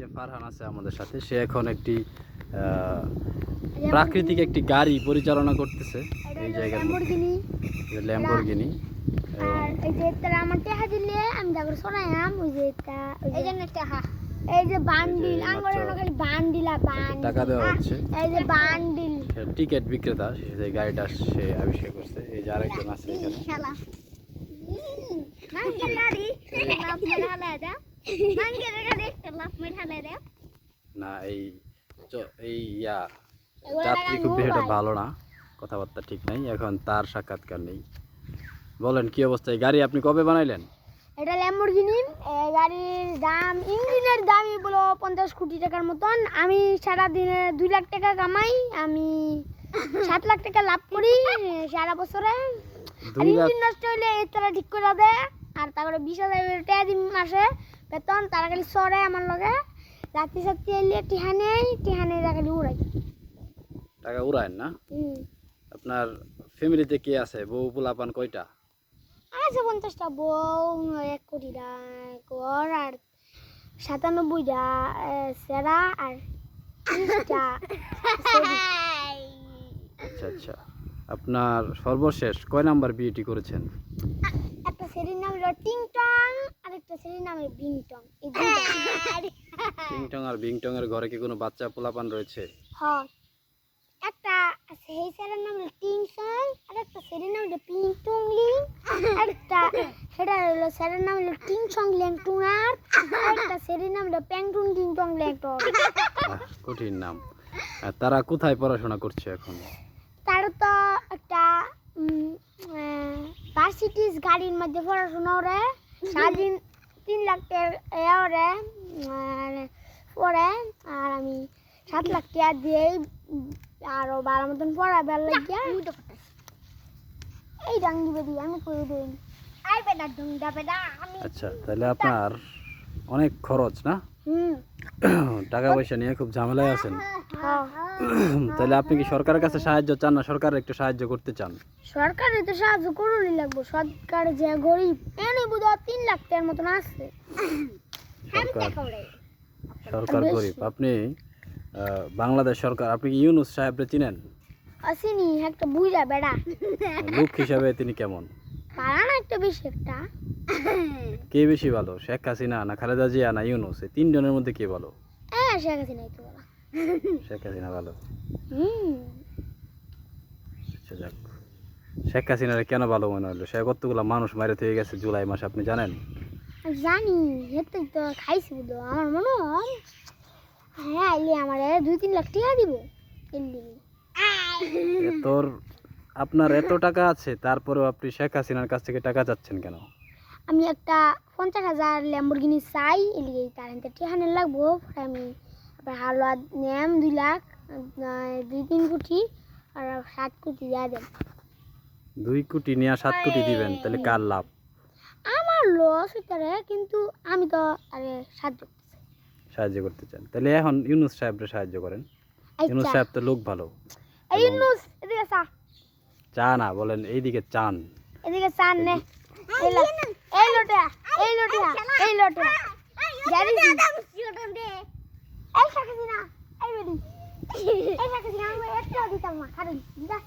যে ফারহান আছে আমাদের সাথে সে এখন একটি প্রাকৃতিক একটি গাড়ি পরিচালনা করতেছে এই জায়গার ল্যাম্বরগিনি এই যে তারা আমার টেহা দিলে আমি তারপর শোনাইলাম ওই যে এই জন্য টেহা। এই যে বান্ডিল এই যে আঙ্গরে মাত্র খালি বান্ডিল আর বান্ডিল। টাকা দেওয়া হচ্ছে। এই যে বান্ডিল। টিকিট বিক্রেতা সে গাড়িটা সে আবিষ্কার করছে। এই যে আরেকজন আছে এখানে। শালা। মাঙ্গের গাড়ি লাভ মেরে মাঙ্গের গাড়ি একটা লাভ মেরে দাও না এই এই ইয়া যাত্রী খুব বেশি একটা ভালো না কথাবার্তা ঠিক নাই এখন তার সাক্ষাৎকার নেই। বলেন কি অবস্থা? এই গাড়ি আপনি কবে বানাইলেন? এটা ল্যাম্বরগিনি এই গাড়ির দাম ইঞ্জিনের দামই বলো পঞ্চাশ কোটি টাকার মতন। আমি সারা দিনে দুই লাখ টাকা কামাই আমি সাত লাখ টাকা লাভ করি সারা বছরে। আর ইঞ্জিন নষ্ট হইলে এই তারা ঠিক করে দেয় আর তারপরে বিশ হাজার টাকা দিন মাসে বেতন তারা খালি সরে আমার লগে। রাত্রি সাত্রি এলে টিহা নেই টিহা নেই উড়াই। টাকা উড়ায়েন না? আপনার ফ্যামিলিতে কে আছে? বউ পোলাপান কয়টা? আছে পঞ্চাশটা। বউ এক কোটিটা ঘর আর সাতানব্বইটা সেরা আর আচ্ছা আচ্ছা। আপনার সর্বশেষ কয় নাম্বার বিয়েটি করেছেন? একটা সেরির নাম হলো টিংটং আর একটা সেরির নাম হলো বিংটং এই টিংটং আর বিংটং এর ঘরে কি কোনো বাচ্চা পোলাপান রয়েছে? হ্যাঁ। একটা সেই নাম টিংটং আর একটা নাম পিংটং লিং একটা সেটা হলো নাম হলো ল্যাং আর একটা নাম হলো প্যাংটুং টিংটং ল্যাং টং আহ, কঠিন নাম। তারা কোথায় পড়াশোনা করছে এখন? তার তো একটা ভার্সিটিস গাড়ির মধ্যে পড়াশোনা ওরে সারাদিন তিন লাখ টাকা ওরে পড়ে আর আমি সাত লাখ টাকা দিয়ে আরও বারো মতন লাগিয়া এই ডাং দিবে দিয়ে আমি করে দিই। আই বেটা ডুংটা বেটা আমি আচ্ছা তাহলে আপনার অনেক খরচ না? টাকা পয়সা নিয়ে খুব ঝামেলায় আছেন। হ্যাঁ। তাহলে আপনি কি সরকারের কাছে সাহায্য চান না সরকার একটু সাহায্য করতে চান? সরকারে তো সাহায্য করুনই লাগবো। সরকার যে গরিব এনে বোধ তিন লাখ টাকার মতন আছে। সরকার সরকার গরিব। আপনি বাংলাদেশ সরকার আপনি কি ইউনুস সাহেবরে চিনেন? আসেনি একটা বুঝা বেড়া। লোক হিসাবে তিনি কেমন? পারা না একটা বেশি একটা। কে বেশি ভালো শেখ হাসিনা না খালেদা জিয়া না ইউনুস? এই তিনজনের মধ্যে কে ভালো? হ্যাঁ গেছে নাই তো বলা শেখ হাসিনা ভালো। হুম। আচ্ছা যাক। শেখ হাসিনার কেন ভালো মনে হলো? সে কতগুলো মানুষ মারে থেকে গেছে জুলাই মাসে আপনি জানেন? জানি হেতে তো খাইছি বুঝলো আমার মনে হয় হ্যাঁ আইলে আমার দুই তিন লাখ টাকা দিব তোর আপনার এত টাকা আছে তারপরেও আপনি শেখ হাসিনার কাছ থেকে টাকা চাচ্ছেন কেন? আমি একটা পঞ্চাশ হাজার ল্যাম্বরগিনি চাই এলিগে তার এতে টিহানে লাগবো আমি আবার হালুয়া নেম দুই লাখ দুই তিন কোটি আর সাত কোটি দিয়া দেন দুই কোটি নিয়ে সাত কোটি দিবেন তাহলে কার লাভ? লস হইতারে কিন্তু আমি তো আরে সাহায্য করতেছি। সাহায্য করতে চান। তাহলে এখন ইউনুস সাহেবরে সাহায্য করেন। ইউনুস আচ্ছা সাহেব তো লোক ভালো। এই ইউনুস এদিকে চা। চা না বলেন এইদিকে চান। এদিকে চান নে। এই লোটা এই লোটা এই লোটা। জানি এই শাকাছি না এই বেডি এই শাকাছি না আমি একটা দিতাম না। কারণ দিদা